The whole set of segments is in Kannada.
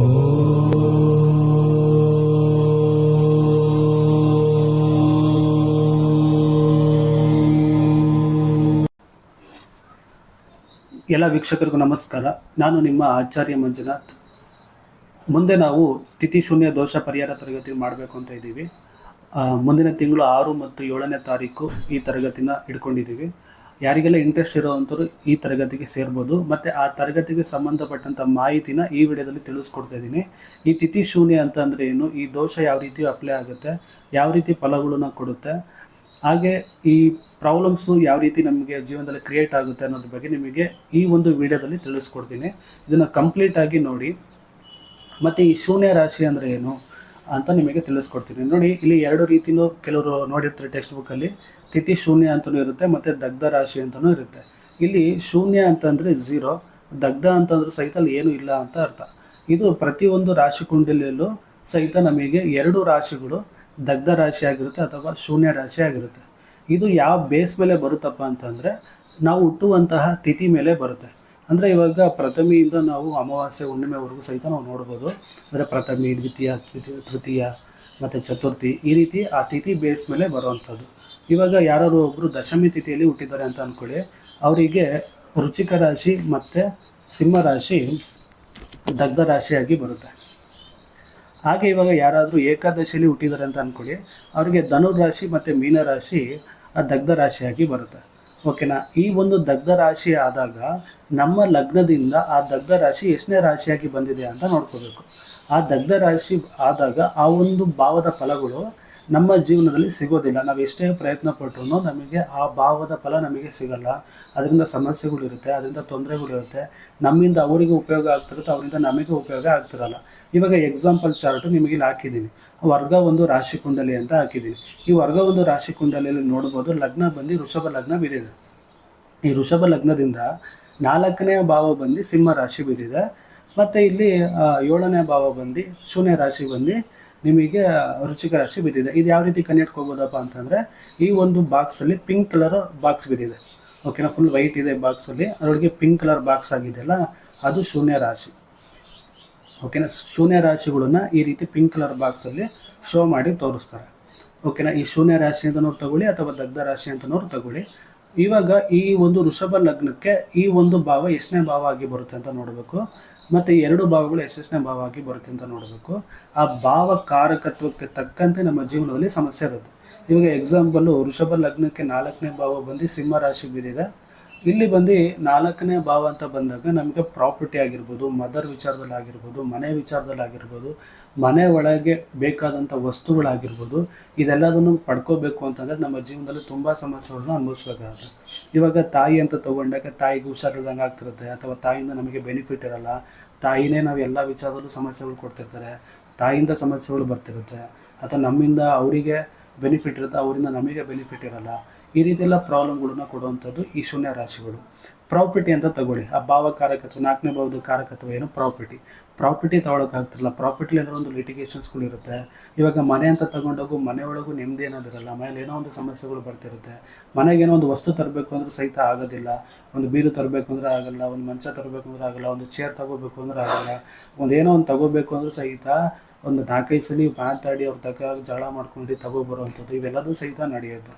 ಎಲ್ಲ ವೀಕ್ಷಕರಿಗೂ ನಮಸ್ಕಾರ. ನಾನು ನಿಮ್ಮ ಆಚಾರ್ಯ ಮಂಜುನಾಥ್. ಮುಂದೆ ನಾವು ತಿಥಿ ಶೂನ್ಯ ದೋಷ ಪರಿಹಾರ ತರಗತಿ ಮಾಡಬೇಕು ಅಂತ ಇದ್ದೀವಿ. ಮುಂದಿನ ತಿಂಗಳು ಆರು ಮತ್ತು ಏಳನೇ ತಾರೀಕು ಈ ತರಗತಿನ ಇಟ್ಕೊಂಡಿದ್ದೀವಿ ಯಾರಿಗೆಲ್ಲ ಇಂಟ್ರೆಸ್ಟ್ ಇರೋವಂಥವ್ರು ಈ ತರಗತಿಗೆ ಸೇರ್ಬೋದು. ಮತ್ತು ಆ ತರಗತಿಗೆ ಸಂಬಂಧಪಟ್ಟಂಥ ಮಾಹಿತಿನ ಈ ವಿಡಿಯೋದಲ್ಲಿ ತಿಳಿಸ್ಕೊಡ್ತಾ ಇದ್ದೀನಿ. ಈ ತಿಥಿ ಶೂನ್ಯ ಅಂತ ಅಂದರೆ ಏನು? ಈ ದೋಷ ಯಾವ ರೀತಿ ಅಪ್ಲೈ ಆಗುತ್ತೆ? ಯಾವ ರೀತಿ ಫಲಗಳನ್ನ ಕೊಡುತ್ತೆ? ಹಾಗೆ ಈ ಪ್ರಾಬ್ಲಮ್ಸು ಯಾವ ರೀತಿ ನಮಗೆ ಜೀವನದಲ್ಲಿ ಕ್ರಿಯೇಟ್ ಆಗುತ್ತೆ ಅನ್ನೋದ್ರ ಬಗ್ಗೆ ನಿಮಗೆ ಈ ಒಂದು ವಿಡಿಯೋದಲ್ಲಿ ತಿಳಿಸ್ಕೊಡ್ತೀನಿ. ಇದನ್ನು ಕಂಪ್ಲೀಟಾಗಿ ನೋಡಿ. ಮತ್ತು ಈ ಶೂನ್ಯ ರಾಶಿ ಅಂದರೆ ಏನು? ಅಂತ ನಿಮಗೆ ತಿಳಿಸ್ಕೊಡ್ತೀನಿ. ನೋಡಿ, ಇಲ್ಲಿ ಎರಡು ರೀತಿಯೂ ಕೆಲವರು ನೋಡಿರ್ತಾರೆ ಟೆಕ್ಸ್ಟ್ ಬುಕ್ಕಲ್ಲಿ ತಿಥಿ ಶೂನ್ಯ ಅಂತಲೂ ಇರುತ್ತೆ, ಮತ್ತು ದಗ್ಧ ರಾಶಿ ಅಂತಲೂ ಇರುತ್ತೆ. ಇಲ್ಲಿ ಶೂನ್ಯ ಅಂತಂದರೆ ಝೀರೋ ದಗ್ಧ ಅಂತಂದ್ರೆ ಸಹಿತ ಅಲ್ಲಿ ಏನೂ ಇಲ್ಲ ಅಂತ ಅರ್ಥ. ಇದು ಪ್ರತಿಯೊಂದು ರಾಶಿ ಕುಂಡಲಿಯಲ್ಲೂ ಸಹಿತ ನಮಗೆ ಎರಡು ರಾಶಿಗಳು ದಗ್ಧ ರಾಶಿ ಆಗಿರುತ್ತೆ ಅಥವಾ ಶೂನ್ಯ ರಾಶಿ ಆಗಿರುತ್ತೆ. ಇದು ಯಾವ ಬೇಸ್ ಮೇಲೆ ಬರುತ್ತಪ್ಪ ಅಂತಂದರೆ, ನಾವು ಹುಟ್ಟುವಂತಹ ತಿಥಿ ಮೇಲೆ ಬರುತ್ತೆ. ಅಂದರೆ ಇವಾಗ ಪ್ರಥಮಿಯಿಂದ ನಾವು ಅಮಾವಾಸ್ಯೆ, ಹುಣ್ಣಿಮೆವರೆಗೂ ಸಹಿತ ನಾವು ನೋಡ್ಬೋದು. ಅಂದರೆ ಪ್ರಥಮಿ, ದ್ವಿತೀಯ ತೃತೀಯ ಮತ್ತು ಚತುರ್ಥಿ ಈ ರೀತಿ ಆ ತಿಥಿ ಬೇಸ್ ಮೇಲೆ ಬರುವಂಥದ್ದು. ಇವಾಗ ಯಾರು ಒಬ್ಬರು ದಶಮಿ ತಿಥಿಯಲ್ಲಿ ಹುಟ್ಟಿದ್ದಾರೆ ಅಂತ ಅಂದ್ಕೊಳ್ಳಿ ಅವರಿಗೆ ರುಚಿಕ ರಾಶಿ ಮತ್ತು ಸಿಂಹ ರಾಶಿ ದಗ್ಧ ರಾಶಿಯಾಗಿ ಬರುತ್ತೆ. ಹಾಗೆ ಇವಾಗ ಯಾರಾದರೂ ಏಕಾದಶಿಯಲ್ಲಿ ಹುಟ್ಟಿದ್ದಾರೆ ಅಂತ ಅಂದ್ಕೊಳ್ಳಿ ಅವರಿಗೆ ಧನುರಾಶಿ ಮತ್ತು ಮೀನರಾಶಿ ಆ ದಗ್ಧ ರಾಶಿಯಾಗಿ ಬರುತ್ತೆ. ಓಕೆನಾ ಈ ಒಂದು ದಗ್ಧ ರಾಶಿ ಆದಾಗ ನಮ್ಮ ಲಗ್ನದಿಂದ ಆ ದಗ್ಧ ರಾಶಿ ಎಷ್ಟನೇ ರಾಶಿಯಾಗಿ ಬಂದಿದೆ ಅಂತ ನೋಡ್ಕೋಬೇಕು. ಆ ದಗ್ಧ ರಾಶಿ ಆದಾಗ ಆ ಒಂದು ಭಾವದ ಫಲಗಳು ನಮ್ಮ ಜೀವನದಲ್ಲಿ ಸಿಗೋದಿಲ್ಲ. ನಾವು ಎಷ್ಟೇ ಪ್ರಯತ್ನ ಪಟ್ಟರು ನಮಗೆ ಆ ಭಾವದ ಫಲ ನಮಗೆ ಸಿಗಲ್ಲ. ಅದರಿಂದ ಸಮಸ್ಯೆಗಳಿರುತ್ತೆ ಅದರಿಂದ ತೊಂದರೆಗಳಿರುತ್ತೆ ನಮ್ಮಿಂದ ಅವರಿಗೆ ಉಪಯೋಗ ಆಗ್ತಿರುತ್ತೆ, ಅವರಿಂದ ನಮಗೆ ಉಪಯೋಗ ಆಗ್ತಿರಲ್ಲ. ಇವಾಗ ಎಕ್ಸಾಂಪಲ್ ಚಾರ್ಟ್ ನಿಮಗೆ ಇಲ್ಲಿ ಹಾಕಿದ್ದೀನಿ. ವರ್ಗ ಒಂದು ರಾಶಿ ಕುಂಡಲಿ ಅಂತ ಹಾಕಿದ್ದೀನಿ. ಈ ವರ್ಗ ಒಂದು ರಾಶಿ ಕುಂಡಲಿಯಲ್ಲಿ ನೋಡ್ಬೋದು ಲಗ್ನ ಬಂದು ವೃಷಭ ಲಗ್ನ ಬಿದ್ದಿದೆ. ಈ ವೃಷಭ ಲಗ್ನದಿಂದ ನಾಲ್ಕನೇ ಭಾವ ಬಂದು ಸಿಂಹ ರಾಶಿ ಬಿದ್ದಿದೆ. ಮತ್ತು ಇಲ್ಲಿ ಏಳನೇ ಭಾವ ಬಂದು ಶೂನ್ಯ ರಾಶಿ ಬಂದು ನಿಮಗೆ ರುಚಿಕ ರಾಶಿ ಬಿದ್ದಿದೆ. ಇದು ಯಾವ ರೀತಿ ಕನೆಕ್ಟ್ಕೋಬೋದಪ್ಪ ಅಂತಂದರೆ, ಈ ಒಂದು ಬಾಕ್ಸಲ್ಲಿ ಪಿಂಕ್ ಕಲರ್ ಬಾಕ್ಸ್ ಬಿದ್ದಿದೆ. ಓಕೆನಾ ಫುಲ್ ವೈಟ್ ಇದೆ ಬಾಕ್ಸಲ್ಲಿ ಅದರೊಳಗೆ ಪಿಂಕ್ ಕಲರ್ ಬಾಕ್ಸ್ ಆಗಿದೆಯಲ್ಲ, ಅದು ಶೂನ್ಯ ರಾಶಿ. ಓಕೆನಾ ಶೂನ್ಯ ರಾಶಿಗಳನ್ನ ಈ ರೀತಿ ಪಿಂಕ್ ಕಲರ್ ಬಾಕ್ಸಲ್ಲಿ ಶೋ ಮಾಡಿ ತೋರಿಸ್ತಾರೆ. ಓಕೆನಾ ಈ ಶೂನ್ಯ ರಾಶಿ ಅಂತನವ್ರು ತಗೊಳ್ಳಿ ಅಥವಾ ದಗ್ಧ ರಾಶಿ ಅಂತನವ್ರು ತಗೊಳ್ಳಿ. ಇವಾಗ ಈ ಒಂದು ವೃಷಭ ಲಗ್ನಕ್ಕೆ ಈ ಒಂದು ಭಾವ ಎಷ್ಟನೇ ಭಾವ ಆಗಿ ಬರುತ್ತೆ ಅಂತ ನೋಡಬೇಕು. ಮತ್ತು ಎರಡು ಭಾವಗಳು ಎಷ್ಟೆಷ್ಟನೇ ಭಾವ ಆಗಿ ಬರುತ್ತೆ ಅಂತ ನೋಡಬೇಕು. ಆ ಭಾವ ಕಾರಕತ್ವಕ್ಕೆ ತಕ್ಕಂತೆ ನಮ್ಮ ಜೀವನದಲ್ಲಿ ಸಮಸ್ಯೆ ಇರುತ್ತೆ. ಇವಾಗ ಎಕ್ಸಾಂಪಲ್ಲು ವೃಷಭ ಲಗ್ನಕ್ಕೆ ನಾಲ್ಕನೇ ಭಾವ ಬಂದು ಸಿಂಹ ರಾಶಿ ಬಿದ್ದಿದೆ ಇಲ್ಲಿ ಬಂದು ನಾಲ್ಕನೇ ಭಾವ ಅಂತ ಬಂದಾಗ ನಮಗೆ ಪ್ರಾಪರ್ಟಿ ಆಗಿರ್ಬೋದು, ಮದರ್ ವಿಚಾರದಲ್ಲಿ ಆಗಿರ್ಬೋದು, ಮನೆ ವಿಚಾರದಲ್ಲಿ ಆಗಿರ್ಬೋದು, ಮನೆ ಒಳಗೆ ಬೇಕಾದಂಥ ವಸ್ತುಗಳಾಗಿರ್ಬೋದು, ಇದೆಲ್ಲದನ್ನು ಪಡ್ಕೋಬೇಕು ಅಂತಂದರೆ ನಮ್ಮ ಜೀವನದಲ್ಲಿ ತುಂಬ ಸಮಸ್ಯೆಗಳನ್ನ ಅನುಭವಿಸ್ಬೇಕಾಗುತ್ತೆ. ಇವಾಗ ತಾಯಿ ಅಂತ ತೊಗೊಂಡಾಗ ತಾಯಿಗೆ ಹುಷಾರಿಲ್ದಂಗೆ ಆಗ್ತಿರುತ್ತೆ, ಅಥವಾ ತಾಯಿಯಿಂದ ನಮಗೆ ಬೆನಿಫಿಟ್ ಇರಲ್ಲ, ತಾಯಿನೇ ನಾವು ಎಲ್ಲ ವಿಚಾರದಲ್ಲೂ ಸಮಸ್ಯೆಗಳು ಕೊಡ್ತಿರ್ತಾರೆ, ತಾಯಿಯಿಂದ ಸಮಸ್ಯೆಗಳು ಬರ್ತಿರುತ್ತೆ, ಅಥವಾ ನಮ್ಮಿಂದ ಅವರಿಗೆ ಬೆನಿಫಿಟ್ ಇರುತ್ತೆ, ಅವರಿಂದ ನಮಗೆ ಬೆನಿಫಿಟ್ ಇರಲ್ಲ ಈ ರೀತಿ ಎಲ್ಲ ಪ್ರಾಬ್ಲಮ್ಗಳನ್ನ ಕೊಡುವಂಥದ್ದು ಈ ಶೂನ್ಯ ರಾಶಿಗಳು. ಪ್ರಾಪರ್ಟಿ ಅಂತ ತಗೊಳ್ಳಿ. ಆ ಭಾವ ಕಾರಕತ್ವ, ನಾಲ್ಕನೇ ಭಾವದ ಕಾರಕತ್ವ ಏನು? ಪ್ರಾಪರ್ಟಿ. ಪ್ರಾಪರ್ಟಿ ತೊಗೊಳಕ್ಕಾಗ್ತಿರಲ್ಲ ಪ್ರಾಪರ್ಟಿ ಏನೋ ಒಂದು ಲಿಟಿಗೇಷನ್ಸ್ಗಳು ಇರುತ್ತೆ. ಇವಾಗ ಮನೆ ಅಂತ ತಗೊಂಡೋಗು ಮನೆಯೊಳಗೂ ನೆಮ್ಮದಿ ಅನ್ನೋದಿರಲ್ಲ ಮನೇಲಿ ಏನೋ ಒಂದು ಸಮಸ್ಯೆಗಳು ಬರ್ತಿರುತ್ತೆ. ಮನೆಗೆ ಏನೋ ಒಂದು ವಸ್ತು ತರಬೇಕು ಅಂದ್ರೆ ಸಹಿತ ಆಗೋದಿಲ್ಲ. ಒಂದು ಬೀರು ತರಬೇಕು ಅಂದ್ರೆ ಆಗಲ್ಲ, ಒಂದು ಮಂಚ ತರಬೇಕು ಅಂದ್ರೆ ಆಗಲ್ಲ, ಒಂದು ಚೇರ್ ತಗೋಬೇಕು ಅಂದ್ರೆ ಆಗಲ್ಲ, ಒಂದು ಏನೋ ಒಂದು ತಗೋಬೇಕು ಅಂದ್ರೆ ಸಹಿತ ಒಂದು ನಾಲ್ಕೈದು ಸಲ ಮಾತಾಡಿ, ಅವ್ರ ತಗ ಜಗಳ ಮಾಡ್ಕೊಂಡು ತಗೋಬರುವಂಥದ್ದು ಇವೆಲ್ಲದೂ ಸಹಿತ ನಡೆಯುತ್ತೆ.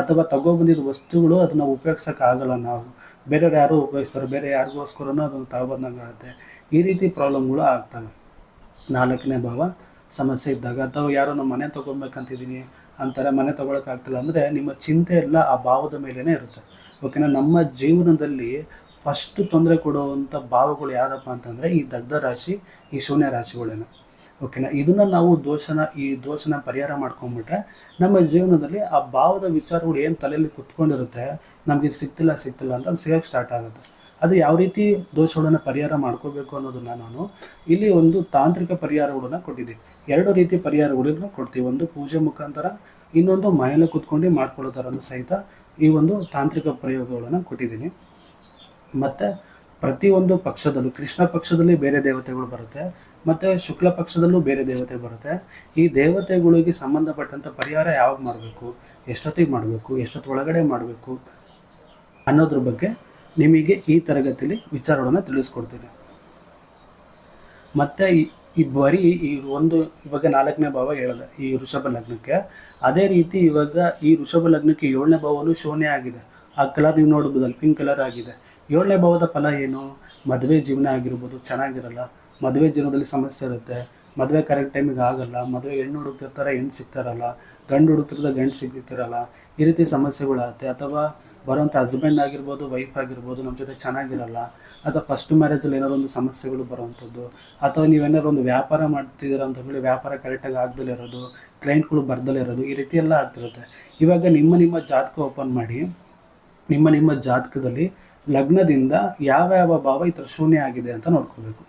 ಅಥವಾ ತಗೊಬಂದಿದ್ದ ವಸ್ತುಗಳು ಅದನ್ನು ಉಪಯೋಗಿಸೋಕೆ ಆಗಲ್ಲ ನಾವು. ಬೇರೆಯವ್ರು ಯಾರೋ ಉಪಯೋಗಿಸ್ತಾರೆ, ಬೇರೆ ಯಾರಿಗೋಸ್ಕರನೂ ಅದನ್ನು ತಗೊಬಂದಂಗೆ ಆಗುತ್ತೆ. ಈ ರೀತಿ ಪ್ರಾಬ್ಲಮ್ಗಳು ಆಗ್ತವೆ. ನಾಲ್ಕನೇ ಭಾವ, ಸಮಸ್ಯೆ ಇದ್ದಾಗ ಅಥವಾ ಯಾರೋ ನಮ್ಮ ಮನೆ ತೊಗೊಬೇಕಂತಿದ್ದೀನಿ ಅಂತಾರೆ, ಮನೆ ತೊಗೊಳಕ್ಕಾಗ್ತಿಲ್ಲ ಅಂದರೆ ನಿಮ್ಮ ಚಿಂತೆ ಎಲ್ಲ ಆ ಭಾವದ ಮೇಲೇ ಇರುತ್ತೆ. ಓಕೆನಾ ನಮ್ಮ ಜೀವನದಲ್ಲಿ ಫಸ್ಟ್ ತೊಂದರೆ ಕೊಡುವಂಥ ಭಾವಗಳು ಯಾರಪ್ಪ ಅಂತಂದರೆ ಈ ದಗ್ಧ ರಾಶಿ, ಈ ಶೂನ್ಯ ರಾಶಿಗಳೇನು. ಓಕೆನಾ ಇದನ್ನ ನಾವು ದೋಷನ, ಈ ದೋಷನ ಪರಿಹಾರ ಮಾಡ್ಕೊಂಡ್ಬಿಟ್ರೆ ನಮ್ಮ ಜೀವನದಲ್ಲಿ ಆ ಭಾವದ ವಿಚಾರಗಳು ಏನು ತಲೆಯಲ್ಲಿ ಕುತ್ಕೊಂಡಿರುತ್ತೆ, ನಮಗೆ ಸಿಗ್ತಿಲ್ಲ ಸಿಗ್ತಿಲ್ಲ ಅಂತ ಸಿಗೋಕ್ಕೆ ಸ್ಟಾರ್ಟ್ ಆಗುತ್ತೆ. ಅದು ಯಾವ ರೀತಿ ದೋಷಗಳನ್ನು ಪರಿಹಾರ ಮಾಡ್ಕೋಬೇಕು ಅನ್ನೋದನ್ನ ನಾನು ಇಲ್ಲಿ ಒಂದು ತಾಂತ್ರಿಕ ಪರಿಹಾರಗಳನ್ನ ಕೊಟ್ಟಿದ್ದೀನಿ. ಎರಡು ರೀತಿ ಪರಿಹಾರಗಳನ್ನು ಕೊಡ್ತೀವಿ. ಒಂದು ಪೂಜೆ ಮುಖಾಂತರ, ಇನ್ನೊಂದು ಮನೆಯಲ್ಲೇ ಕುತ್ಕೊಂಡು ಮಾಡ್ಕೊಳ್ಳೋ ಸಹಿತ ಈ ಒಂದು ತಾಂತ್ರಿಕ ಪ್ರಯೋಗಗಳನ್ನು ಕೊಟ್ಟಿದ್ದೀನಿ. ಮತ್ತು ಪ್ರತಿಯೊಂದು ಪಕ್ಷದಲ್ಲೂ, ಕೃಷ್ಣ ಪಕ್ಷದಲ್ಲಿ ಬೇರೆ ದೇವತೆಗಳು ಬರುತ್ತೆ. ಮತ್ತು ಶುಕ್ಲ ಪಕ್ಷದಲ್ಲೂ ಬೇರೆ ದೇವತೆ ಬರುತ್ತೆ. ಈ ದೇವತೆಗಳಿಗೆ ಸಂಬಂಧಪಟ್ಟಂಥ ಪರಿಹಾರ ಯಾವಾಗ ಮಾಡಬೇಕು? ಎಷ್ಟೊತ್ತಿಗೆ ಮಾಡಬೇಕು? ಎಷ್ಟೊತ್ತು ಒಳಗಡೆ ಮಾಡಬೇಕು? ಅನ್ನೋದ್ರ ಬಗ್ಗೆ ನಿಮಗೆ ಈ ತರಗತಿಯಲ್ಲಿ ವಿಚಾರಗಳನ್ನು ತಿಳಿಸ್ಕೊಡ್ತೀನಿ. ಮತ್ತು ಈ ಬರೀ ಈ ಒಂದು ಇವಾಗ ನಾಲ್ಕನೇ ಭಾವ ಹೇಳಿದೆ, ಈ ಋಷಭ ಲಗ್ನಕ್ಕೆ. ಅದೇ ರೀತಿ ಇವಾಗ ಈ ಋಷಭ ಲಗ್ನಕ್ಕೆ ಏಳನೇ ಭಾವನು ಶೂನ್ಯ ಆಗಿದೆ. ಆ ಕಲರ್ ನೀವು ನೋಡ್ಬೋದಲ್ಲಿ ಪಿಂಕ್ ಕಲರ್ ಆಗಿದೆ. ಏಳನೇ ಭಾವದ ಫಲ ಏನು? ಮದುವೆ ಜೀವನ ಆಗಿರ್ಬೋದು, ಚೆನ್ನಾಗಿರಲ್ಲ. ಮದುವೆ ಜೀವನದಲ್ಲಿ ಸಮಸ್ಯೆ ಇರುತ್ತೆ, ಮದುವೆ ಕರೆಕ್ಟ್ ಟೈಮಿಗೆ ಆಗಲ್ಲ, ಮದುವೆ ಹೆಣ್ಣು ಹುಡುಕ್ತಿರ್ತಾರೆ, ಹೆಣ್ಣು ಸಿಗ್ತಾರಲ್ಲ, ಗಂಡು ಹುಡುಕ್ತಿರ್ತಾರೆ, ಗಂಡು ಸಿಗ್ತಿರಲ್ಲ ಈ ರೀತಿ ಸಮಸ್ಯೆಗಳಾಗುತ್ತೆ. ಅಥವಾ ಬರೋಂಥ ಹಸ್ಬೆಂಡ್ ಆಗಿರ್ಬೋದು ವೈಫ್ ಆಗಿರ್ಬೋದು, ನಮ್ಮ ಜೊತೆ ಚೆನ್ನಾಗಿರಲ್ಲ, ಅಥವಾ ಫಸ್ಟ್ ಮ್ಯಾರೇಜಲ್ಲಿ ಏನಾದ್ರು ಒಂದು ಸಮಸ್ಯೆಗಳು ಬರುವಂಥದ್ದು, ಅಥವಾ ನೀವೇನಾದ್ರು ಒಂದು ವ್ಯಾಪಾರ ಮಾಡ್ತಿದ್ದೀರ ಅಂತ ಹೇಳಿ ವ್ಯಾಪಾರ ಕರೆಕ್ಟಾಗಿ ಆಗ್ದಲೇ ಇರೋದು ಕ್ಲೈಂಟ್ಗಳು ಬರ್ದಲೇ ಇರೋದು, ಈ ರೀತಿ ಎಲ್ಲ ಆಗ್ತಿರುತ್ತೆ. ಇವಾಗ ನಿಮ್ಮ ನಿಮ್ಮ ಜಾತಕ ಓಪನ್ ಮಾಡಿ, ನಿಮ್ಮ ನಿಮ್ಮ ಜಾತಕದಲ್ಲಿ ಲಗ್ನದಿಂದ ಯಾವ ಯಾವ ಭಾವ ಈ ಥರ ಶೂನ್ಯ ಆಗಿದೆ ಅಂತ ನೋಡ್ಕೋಬೇಕು.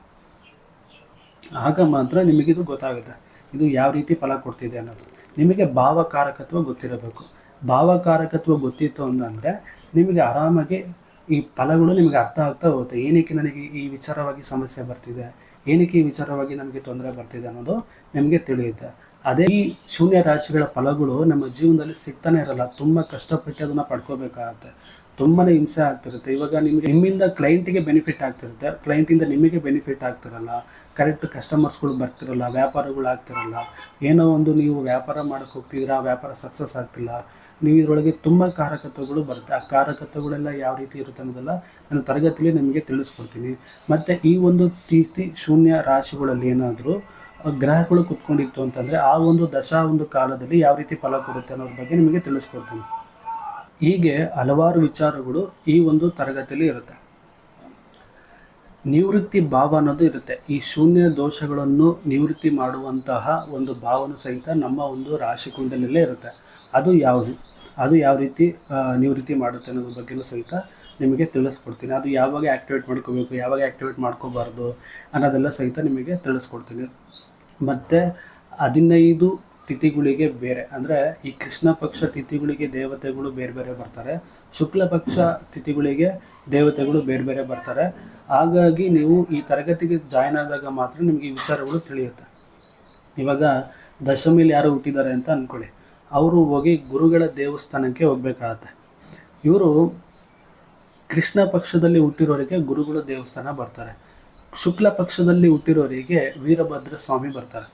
ಆಗ ಮಾತ್ರ ನಿಮಗಿದು ಗೊತ್ತಾಗುತ್ತೆ. ಇದು ಯಾವ ರೀತಿ ಫಲ ಕೊಡ್ತಿದೆ ಅನ್ನೋದು. ನಿಮಗೆ ಭಾವಕಾರಕತ್ವ ಗೊತ್ತಿರಬೇಕು. ಭಾವಕಾರಕತ್ವ ಗೊತ್ತಿತ್ತು ಅಂತಂದರೆ ನಿಮಗೆ ಆರಾಮಾಗಿ ಈ ಫಲಗಳು ನಿಮಗೆ ಅರ್ಥ ಆಗ್ತಾ ಹೋಗುತ್ತೆ. ಏನಕ್ಕೆ ನನಗೆ ಈ ವಿಚಾರವಾಗಿ ಸಮಸ್ಯೆ ಬರ್ತಿದೆ? ಏನಕ್ಕೆ ಈ ವಿಚಾರವಾಗಿ ನಮಗೆ ತೊಂದರೆ ಬರ್ತಿದೆ ಅನ್ನೋದು ನಿಮಗೆ ತಿಳಿಯುತ್ತೆ. ಅದೇ ಈ ಶೂನ್ಯ ರಾಶಿಗಳ ಫಲಗಳು ನಮ್ಮ ಜೀವನದಲ್ಲಿ ಸಿಗ್ತಾನೆ ಇರಲ್ಲ. ತುಂಬ ಕಷ್ಟಪಟ್ಟು ಅದನ್ನು ಪಡ್ಕೋಬೇಕಾಗತ್ತೆ. ತುಂಬಾ ಹಿಂಸೆ ಆಗ್ತಿರುತ್ತೆ. ಇವಾಗ ನಿಮಗೆ ನಿಮ್ಮಿಂದ ಕ್ಲೈಂಟಿಗೆ ಬೆನಿಫಿಟ್ ಆಗ್ತಿರುತ್ತೆ. ಕ್ಲೈಂಟಿಂದ ನಿಮಗೆ ಬೆನಿಫಿಟ್ ಆಗ್ತಿರಲ್ಲ. ಕರೆಕ್ಟ್ ಕಸ್ಟಮರ್ಸ್ಗಳು ಬರ್ತಿರಲ್ಲ, ವ್ಯಾಪಾರಗಳು ಆಗ್ತಿರಲ್ಲ. ಏನೋ ಒಂದು ನೀವು ವ್ಯಾಪಾರ ಮಾಡಕ್ಕೆ ಹೋಗ್ತಿದ್ದೀರಾ ವ್ಯಾಪಾರ ಸಕ್ಸಸ್ ಆಗ್ತಿಲ್ಲ. ನೀವು ಇದರೊಳಗೆ ತುಂಬ ಕಾರಕತ್ವಗಳು ಬರುತ್ತೆ. ಆ ಕಾರಕತ್ವಗಳೆಲ್ಲ ಯಾವ ರೀತಿ ಇರುತ್ತೆ ಅನ್ನೋದೆಲ್ಲ ನಾನು ತರಗತಿಯಲ್ಲಿ ನಿಮಗೆ ತಿಳಿಸ್ಕೊಡ್ತೀನಿ. ಮತ್ತು ಈ ಒಂದು ತೀಸ್ತಿ ಶೂನ್ಯ ರಾಶಿಗಳಲ್ಲಿ ಏನಾದರೂ ಗ್ರಹಗಳು ಕುತ್ಕೊಂಡಿತ್ತು ಅಂತಂದರೆ ಆ ಒಂದು ದಶಾ ಒಂದು ಕಾಲದಲ್ಲಿ ಯಾವ ರೀತಿ ಫಲ ಕೊಡುತ್ತೆ ಅನ್ನೋದ್ರ ಬಗ್ಗೆ ನಿಮಗೆ ತಿಳಿಸ್ಕೊಡ್ತೀನಿ. ಹೀಗೆ ಹಲವಾರು ವಿಚಾರಗಳು ಈ ಒಂದು ತರಗತಿಯಲ್ಲಿ ಇರುತ್ತೆ. ನಿವೃತ್ತಿ ಭಾವ ಅನ್ನೋದು ಇರುತ್ತೆ. ಈ ಶೂನ್ಯ ದೋಷಗಳನ್ನು ನಿವೃತ್ತಿ ಮಾಡುವಂತಹ ಒಂದು ಭಾವನೆ ಸಹಿತ ನಮ್ಮ ಒಂದು ರಾಶಿ ಕುಂಡಲಲ್ಲೇ ಇರುತ್ತೆ. ಅದು ಯಾವುದು? ಅದು ಯಾವ ರೀತಿ ನಿವೃತ್ತಿ ಮಾಡುತ್ತೆ ಅನ್ನೋದ್ರ ಬಗ್ಗೆನೂ ಸಹಿತ ನಿಮಗೆ ತಿಳಿಸ್ಕೊಡ್ತೀನಿ. ಅದು ಯಾವಾಗ ಆ್ಯಕ್ಟಿವೇಟ್ ಮಾಡ್ಕೋಬೇಕು, ಯಾವಾಗ ಆ್ಯಕ್ಟಿವೇಟ್ ಮಾಡ್ಕೋಬಾರ್ದು ಅನ್ನೋದೆಲ್ಲ ಸಹಿತ ನಿಮಗೆ ತಿಳಿಸ್ಕೊಡ್ತೀನಿ. ಮತ್ತು ಹದಿನೈದು ತಿಥಿಗಳಿಗೆ ಬೇರೆ. ಅಂದರೆ ಈ ಕೃಷ್ಣ ಪಕ್ಷ ತಿಥಿಗಳಿಗೆ ದೇವತೆಗಳು ಬೇರೆ ಬೇರೆ ಬರ್ತಾರೆ. ಶುಕ್ಲ ಪಕ್ಷ ತಿಥಿಗಳಿಗೆ ದೇವತೆಗಳು ಬೇರೆ ಬೇರೆ ಬರ್ತಾರೆ. ಹಾಗಾಗಿ ನೀವು ಈ ತರಗತಿಗೆ ಜಾಯ್ನ್ ಆದಾಗ ಮಾತ್ರ ನಿಮಗೆ ಈ ವಿಚಾರಗಳು ತಿಳಿಯುತ್ತೆ. ಇವಾಗ ದಶಮಿಲಿ ಯಾರು ಹುಟ್ಟಿದ್ದಾರೆ ಅಂತ ಅಂದ್ಕೊಳ್ಳಿ ಅವರು ಹೋಗಿ ಗುರುಗಳ ದೇವಸ್ಥಾನಕ್ಕೆ ಹೋಗ್ಬೇಕಾಗತ್ತೆ. ಇವರು ಕೃಷ್ಣ ಪಕ್ಷದಲ್ಲಿ ಹುಟ್ಟಿರೋರಿಗೆ ಗುರುಗಳ ದೇವಸ್ಥಾನ ಬರ್ತಾರೆ. ಶುಕ್ಲ ಪಕ್ಷದಲ್ಲಿ ಹುಟ್ಟಿರೋರಿಗೆ ವೀರಭದ್ರ ಸ್ವಾಮಿ ಬರ್ತಾರೆ.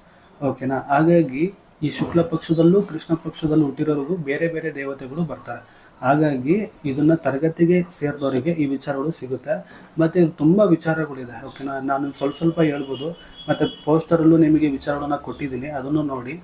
ಓಕೆನಾ? ಹಾಗಾಗಿ ಈ ಶುಕ್ಲ ಪಕ್ಷದಲ್ಲೂ ಕೃಷ್ಣ ಪಕ್ಷದಲ್ಲೂ ಹುಟ್ಟಿರೋರಿಗೂ ಬೇರೆ ಬೇರೆ ದೇವತೆಗಳು ಬರ್ತಾರೆ. ಹಾಗಾಗಿ ಇದನ್ನು ತರಗತಿಗೆ ಸೇರಿದವರಿಗೆ ಈ ವಿಚಾರಗಳು ಸಿಗುತ್ತೆ. ಮತ್ತು ತುಂಬ ವಿಚಾರಗಳಿದೆ. ಓಕೆನಾ ನಾನು ಸ್ವಲ್ಪ ಸ್ವಲ್ಪ ಹೇಳ್ಬೋದು. ಮತ್ತು ಪೋಸ್ಟರಲ್ಲೂ ನಿಮಗೆ ವಿಚಾರಗಳನ್ನ ಕೊಟ್ಟಿದ್ದೀನಿ. ಅದನ್ನು ನೋಡಿ.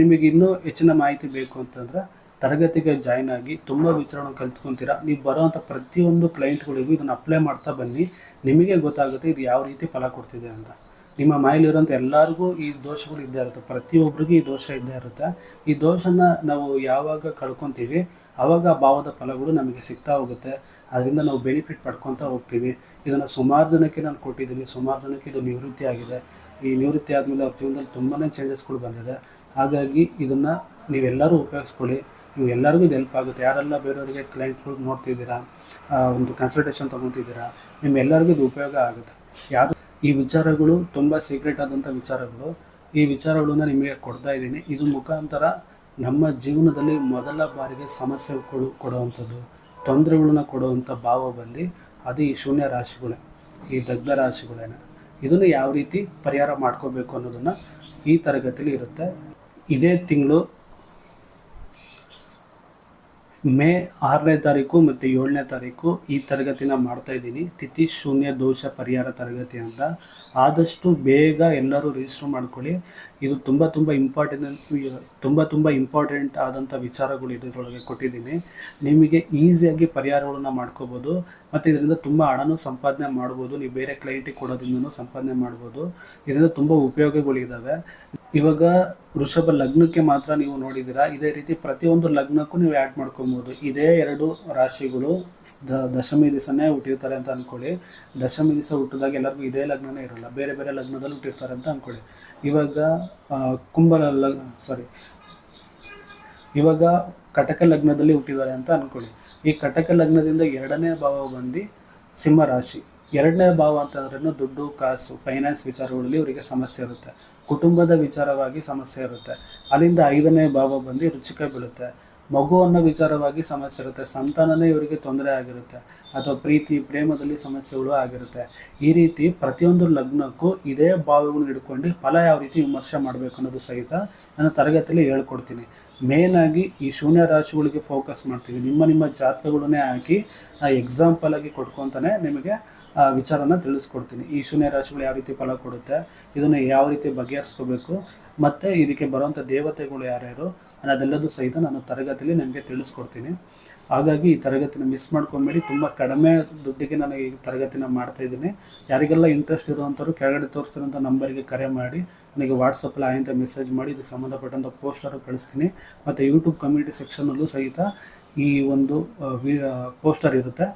ನಿಮಗೆ ಇನ್ನೂ ಹೆಚ್ಚಿನ ಮಾಹಿತಿ ಬೇಕು ಅಂತಂದರೆ ತರಗತಿಗೆ ಜಾಯ್ನ್ ಆಗಿ ತುಂಬ ವಿಚಾರವನ್ನು ಕಲ್ತ್ಕೊತೀರಾ. ನೀವು ಬರೋವಂಥ ಪ್ರತಿಯೊಂದು ಕ್ಲೈಂಟ್ಗಳಿಗೂ ಇದನ್ನು ಅಪ್ಲೈ ಮಾಡ್ತಾ ಬನ್ನಿ. ನಿಮಗೆ ಗೊತ್ತಾಗುತ್ತೆ ಇದು ಯಾವ ರೀತಿ ಫಲ ಕೊಡ್ತಿದೆ ಅಂತ. ನಿಮ್ಮ ಮೈಲಿರೋಂಥ ಎಲ್ಲರಿಗೂ ಈ ದೋಷಗಳು ಇದ್ದೇ ಇರುತ್ತೆ. ಪ್ರತಿಯೊಬ್ಬರಿಗೂ ಈ ದೋಷ ಇದ್ದೇ ಇರುತ್ತೆ. ಈ ದೋಷನ ನಾವು ಯಾವಾಗ ಕಳ್ಕೊತೀವಿ ಆವಾಗ ಭಾವದ ಫಲಗಳು ನಮಗೆ ಸಿಗ್ತಾ ಹೋಗುತ್ತೆ. ಅದರಿಂದ ನಾವು ಬೆನಿಫಿಟ್ ಪಡ್ಕೊತಾ ಹೋಗ್ತೀವಿ. ಇದನ್ನು ಸುಮಾರು ಜನಕ್ಕೆ ನಾನು ಕೊಟ್ಟಿದ್ದೀನಿ. ಸುಮಾರು ಜನಕ್ಕೆ ಇದು ನಿವೃತ್ತಿ ಆಗಿದೆ. ಈ ನಿವೃತ್ತಿ ಆದಮೇಲೆ ಅವ್ರ ಜೀವನದಲ್ಲಿ ತುಂಬಾ ಚೇಂಜಸ್ಗಳು ಬಂದಿದೆ. ಹಾಗಾಗಿ ಇದನ್ನು ನೀವೆಲ್ಲರೂ ಉಪಯೋಗಿಸ್ಕೊಳ್ಳಿ. ನೀವು ಎಲ್ಲರಿಗೂ ಇದು ಹೆಲ್ಪ್ ಆಗುತ್ತೆ. ಯಾರೆಲ್ಲ ಬೇರೆಯವರಿಗೆ ಕ್ಲೈಂಟ್ಗಳು ನೋಡ್ತಿದ್ದೀರಾ ಒಂದು ಕನ್ಸಲ್ಟೇಷನ್ ತೊಗೊತಿದ್ದೀರಾ, ನಿಮ್ಮೆಲ್ಲರಿಗೂ ಇದು ಉಪಯೋಗ ಆಗುತ್ತೆ. ಯಾರು ಈ ವಿಚಾರಗಳು ತುಂಬ ಸೀಕ್ರೆಟ್ ಆದಂಥ ವಿಚಾರಗಳು. ಈ ವಿಚಾರಗಳನ್ನು ನಿಮಗೆ ಕೊಡ್ತಾ ಇದ್ದೀನಿ. ಇದು ಮುಖಾಂತರ ನಮ್ಮ ಜೀವನದಲ್ಲಿ ಮೊದಲ ಬಾರಿಗೆ ಸಮಸ್ಯೆಗಳು ಕೊಡುವಂಥದ್ದು ತೊಂದರೆಗಳನ್ನ ಕೊಡುವಂಥ ಭಾವ ಬಂದು ಅದು ಈ ಶೂನ್ಯ ರಾಶಿಗಳೇ, ಈ ದಗ್ಧ ರಾಶಿಗಳೇನೆ. ಇದನ್ನು ಯಾವ ರೀತಿ ಪರಿಹಾರ ಮಾಡ್ಕೋಬೇಕು ಅನ್ನೋದನ್ನು ಈ ತರಗತಿಲಿ ಇರುತ್ತೆ. ಇದೇ ತಿಂಗಳು ಮೇ ಆರನೇ ತಾರೀಕು ಮತ್ತು ಏಳನೇ ತಾರೀಕು ಈ ತರಗತಿನ ಮಾಡ್ತಾ ಇದ್ದೀನಿ. ತಿಥಿ ಶೂನ್ಯ ದೋಷ ಪರಿಹಾರ ತರಗತಿ ಅಂತ. ಆದಷ್ಟು ಬೇಗ ಎಲ್ಲರೂ ರಿಜಿಸ್ಟರ್ ಮಾಡ್ಕೊಳ್ಳಿ. ಇದು ತುಂಬ ತುಂಬ ಇಂಪಾರ್ಟೆಂಟ್ ತುಂಬ ತುಂಬ ಇಂಪಾರ್ಟೆಂಟ್ ಆದಂಥ ವಿಚಾರಗಳು ಇದರೊಳಗೆ ಕೊಟ್ಟಿದ್ದೀನಿ. ನಿಮಗೆ ಈಸಿಯಾಗಿ ಪರಿಹಾರಗಳನ್ನ ಮಾಡ್ಕೋಬೋದು. ಮತ್ತು ಇದರಿಂದ ತುಂಬ ಹಣನೂ ಸಂಪಾದನೆ ಮಾಡ್ಬೋದು. ನೀವು ಬೇರೆ ಕ್ಲೈಂಟಿಗೆ ಕೊಡೋದ್ರಿಂದನೂ ಸಂಪಾದನೆ ಮಾಡ್ಬೋದು. ಇದರಿಂದ ತುಂಬ ಉಪಯೋಗಗಳಿದ್ದಾವೆ. ಇವಾಗ ವೃಷಭ ಲಗ್ನಕ್ಕೆ ಮಾತ್ರ ನೀವು ನೋಡಿದ್ದೀರಾ? ಇದೇ ರೀತಿ ಪ್ರತಿಯೊಂದು ಲಗ್ನಕ್ಕೂ ನೀವು ಆ್ಯಡ್ ಮಾಡ್ಕೊಬೋದು. ಇದೇ ಎರಡು ರಾಶಿಗಳು ದ ದಶಮಿ ದಿವಸನೇ ಹುಟ್ಟಿರ್ತಾರೆ ಅಂತ ಅಂದ್ಕೊಳ್ಳಿ ದಶಮಿ ದಿವಸ ಹುಟ್ಟಿದಾಗ ಎಲ್ಲರಿಗೂ ಇದೇ ಲಗ್ನನೇ ಇರಲ್ಲ. ಬೇರೆ ಬೇರೆ ಲಗ್ನದಲ್ಲಿ ಹುಟ್ಟಿರ್ತಾರೆ ಅಂತ ಅಂದ್ಕೊಳ್ಳಿ ಇವಾಗ ಕುಂಭ ಲಗ್ ಸಾರಿ ಇವಾಗ ಕಟಕ ಲಗ್ನದಲ್ಲಿ ಹುಟ್ಟಿದ್ದಾರೆ ಅಂತ ಅಂದ್ಕೊಳ್ಳಿ ಈ ಕಟಕ ಲಗ್ನದಿಂದ ಎರಡನೇ ಭಾವ ಬಂದು ಸಿಂಹ ರಾಶಿ. ಎರಡನೇ ಭಾವ ಅಂತಂದ್ರೂ ದುಡ್ಡು, ಕಾಸು ಫೈನಾನ್ಸ್ ವಿಚಾರಗಳಲ್ಲಿ ಅವರಿಗೆ ಸಮಸ್ಯೆ ಇರುತ್ತೆ. ಕುಟುಂಬದ ವಿಚಾರವಾಗಿ ಸಮಸ್ಯೆ ಇರುತ್ತೆ. ಅಲ್ಲಿಂದ ಐದನೇ ಭಾವ ಬಂದು ರುಚಿಕ ಬೀಳುತ್ತೆ. ಮಗು ಅನ್ನೋ ವಿಚಾರವಾಗಿ ಸಮಸ್ಯೆ ಇರುತ್ತೆ. ಸಂತಾನನೇ ಇವರಿಗೆ ತೊಂದರೆ ಆಗಿರುತ್ತೆ. ಅಥವಾ ಪ್ರೀತಿ, ಪ್ರೇಮದಲ್ಲಿ ಸಮಸ್ಯೆಗಳು ಆಗಿರುತ್ತೆ. ಈ ರೀತಿ ಪ್ರತಿಯೊಂದು ಲಗ್ನಕ್ಕೂ ಇದೇ ಭಾವಗಳು ಹಿಡ್ಕೊಂಡು ಫಲ ಯಾವ ರೀತಿ ವಿಮರ್ಶೆ ಮಾಡಬೇಕು ಅನ್ನೋದು ಸಹಿತ ನಾನು ತರಗತಿಯಲ್ಲಿ ಹೇಳ್ಕೊಡ್ತೀನಿ. ಮೇನ್ ಆಗಿ ಈ ಶೂನ್ಯ ರಾಶಿಗಳಿಗೆ ಫೋಕಸ್ ಮಾಡ್ತೀವಿ. ನಿಮ್ಮ ನಿಮ್ಮ ಜಾತಕಗಳನ್ನೇ ಹಾಕಿ ಎಕ್ಸಾಂಪಲ್ ಆಗಿ ಕೊಟ್ಕೊತಾನೆ ನಿಮಗೆ ವಿಚಾರನ ತಿಳಿಸ್ಕೊಡ್ತೀನಿ. ಈ ಶೂನ್ಯ ರಾಶಿಗಳು ಯಾವ ರೀತಿ ಫಲ ಕೊಡುತ್ತೆ, ಇದನ್ನು ಯಾವ ರೀತಿ ಬಗೆಹರಿಸ್ಕೋಬೇಕು, ಮತ್ತು ಇದಕ್ಕೆ ಬರುವಂಥ ದೇವತೆಗಳು ಯಾರ್ಯಾರು ಅನ್ನೋದೆಲ್ಲದೂ ಸಹಿತ ನಾನು ತರಗತಿಯಲ್ಲಿ ನಿಮಗೆ ತಿಳಿಸ್ಕೊಡ್ತೀನಿ. ಹಾಗಾಗಿ ಈ ತರಗತಿನ ಮಿಸ್ ಮಾಡ್ಕೊಂಬೇಡಿ ತುಂಬ ಕಡಿಮೆ ದುಡ್ಡಿಗೆ ನಾನು ಈ ತರಗತಿನ ಮಾಡ್ತಾಯಿದ್ದೀನಿ ಯಾರಿಗೆಲ್ಲ ಇಂಟ್ರೆಸ್ಟ್ ಇರುವಂಥವ್ರು ಕೆಳಗಡೆ ತೋರಿಸ್ತಿರೋಂಥ ನಂಬರಿಗೆ ಕರೆ ಮಾಡಿ, ನನಗೆ ವಾಟ್ಸಪ್ಪಲ್ಲಿ ಆಯಂತ ಮೆಸೇಜ್ ಮಾಡಿ ಇದಕ್ಕೆ ಸಂಬಂಧಪಟ್ಟಂಥ ಪೋಸ್ಟರು ಕಳಿಸ್ತೀನಿ. ಮತ್ತು ಯೂಟ್ಯೂಬ್ ಕಮ್ಯುನಿಟಿ ಸೆಕ್ಷನಲ್ಲೂ ಸಹಿತ ಈ ಒಂದು ಪೋಸ್ಟರ್ ಇರುತ್ತೆ.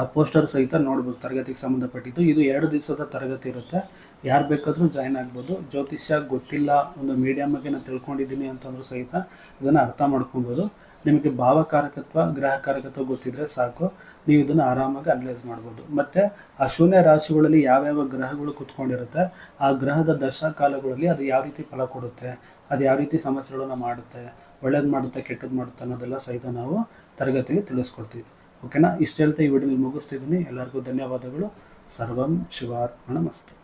ಆ ಪೋಸ್ಟರ್ ಸಹಿತ ನೋಡ್ಬೋದು, ತರಗತಿಗೆ ಸಂಬಂಧಪಟ್ಟಿದ್ದು. ಇದು ಎರಡು ದಿವಸದ ತರಗತಿ ಇರುತ್ತೆ. ಯಾರು ಬೇಕಾದರೂ ಜಾಯ್ನ್ ಆಗ್ಬೋದು. ಜ್ಯೋತಿಷ್ಯ ಗೊತ್ತಿಲ್ಲ ಒಂದು ಮೀಡಿಯಮ್ಗೆ ನಾನು ತಿಳ್ಕೊಂಡಿದ್ದೀನಿ ಅಂತಂದ್ರೂ ಸಹಿತ ಇದನ್ನು ಅರ್ಥ ಮಾಡ್ಕೊಬೋದು. ನಿಮಗೆ ಭಾವಕಾರಕತ್ವ, ಗ್ರಹಕಾರಕತ್ವ ಗೊತ್ತಿದ್ರೆ ಸಾಕು. ನೀವು ಇದನ್ನು ಆರಾಮಾಗಿ ಅನಲೈಸ್ ಮಾಡ್ಬೋದು. ಮತ್ತು ಆ ಶೂನ್ಯ ರಾಶಿಗಳಲ್ಲಿ ಯಾವ್ಯಾವ ಗ್ರಹಗಳು ಕುತ್ಕೊಂಡಿರುತ್ತೆ, ಆ ಗ್ರಹದ ದಶಾ ಕಾಲಗಳಲ್ಲಿ ಅದು ಯಾವ ರೀತಿ ಫಲ ಕೊಡುತ್ತೆ, ಅದು ಯಾವ ರೀತಿ ಸಮಸ್ಯೆಗಳನ್ನು ಮಾಡುತ್ತೆ, ಒಳ್ಳೇದು ಮಾಡುತ್ತೆ ಕೆಟ್ಟದ್ದು ಮಾಡುತ್ತೆ ಅನ್ನೋದೆಲ್ಲ ಸಹಿತ ನಾವು ತರಗತಿಯಲ್ಲಿ ತಿಳಿಸ್ಕೊಡ್ತೀವಿ. ಓಕೆನಾ? ಇಷ್ಟು ಹೇಳ್ತಾ ಈ ವಿಡಿಯೋದಲ್ಲಿ ಮುಗಿಸ್ತಿದ್ದೀನಿ ಎಲ್ಲರಿಗೂ ಧನ್ಯವಾದಗಳು. ಸರ್ವಂ ಶಿವಾರ್ಪಣ ಮಸ್ತು